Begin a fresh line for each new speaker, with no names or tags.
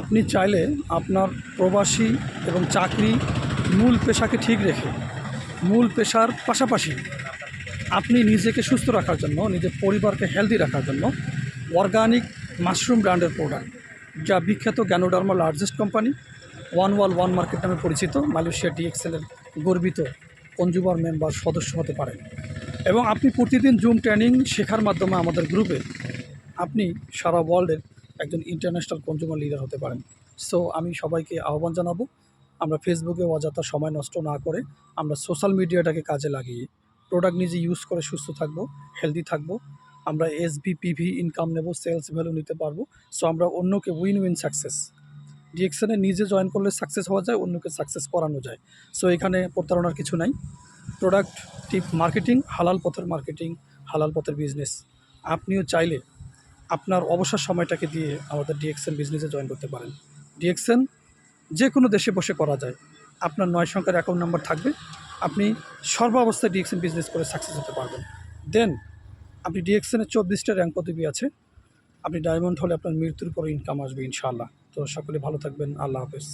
আপনি চাইলে আপনার প্রবাসী এবং চাকরি মূল পেশাকে ঠিক রেখে, মূল পেশার পাশাপাশি আপনি নিজেকে সুস্থ রাখার জন্য, নিজের পরিবারকে হেলদি রাখার জন্য অর্গানিক মাশরুম ব্র্যান্ডের প্রোডাক্ট যা বিখ্যাত ganoderma largest company one world one market নামে পরিচিত মালয়েশিয়া ডিএক্সএলের গর্বিত কনজুমার মেম্বার সদস্য হতে পারেন। এবং আপনি প্রতিদিন জুম ট্রেনিং শেখার মাধ্যমে আমাদের গ্রুপে আপনি সারা ওয়ার্ল্ডের একজন ইন্টারন্যাশনাল কনজুমার লিডার হতে পারেন। সো আমি সবাইকে আহ্বান জানাব, আমরা ফেসবুকে অযথা সময় নষ্ট না করে আমরা সোশ্যাল মিডিয়াটাকে কাজে লাগিয়ে প্রোডাক্ট নিজে ইউজ করে সুস্থ থাকব হেলদি থাকব, আমরা এস বি পিভি ইনকাম নেব সেলস ভ্যালু নিতে পারব সো আমরা অন্যকে উইন উইন সাকসেস ডিএকশনে নিজে জয়েন করলে সাকসেস হওয়া যায়, অন্যকে সাকসেস করানো যায়। সো এখানে প্রতারণার কিছু নাই। প্রোডাক্ট টিপ মার্কেটিং হালাল পথের মার্কেটিং হালাল পথের বিজনেস আপনিও চাইলে আপনার অবসর সময়টাকে দিয়ে আমাদের ডিএক্সএন বিজনেসে জয়েন করতে পারেন। ডিএক্সএন যে কোনো দেশে বসে করা যায়। আপনার নয় সংখ্যার অ্যাকাউন্ট নাম্বার থাকবে। আপনি সর্বাবস্থায় ডিএক্সএন বিজনেস করে সাকসেস হতে পারবেন। দেন আপনি ডিএক্সএনের চব্বিশটা র্যাঙ্ক পদবি আছে। আপনি ডায়মন্ড হলে আপনার মৃত্যুর পর ইনকাম আসবে ইনশাআল্লাহ। তো সকলে ভালো থাকবেন। আল্লাহ হাফেজ।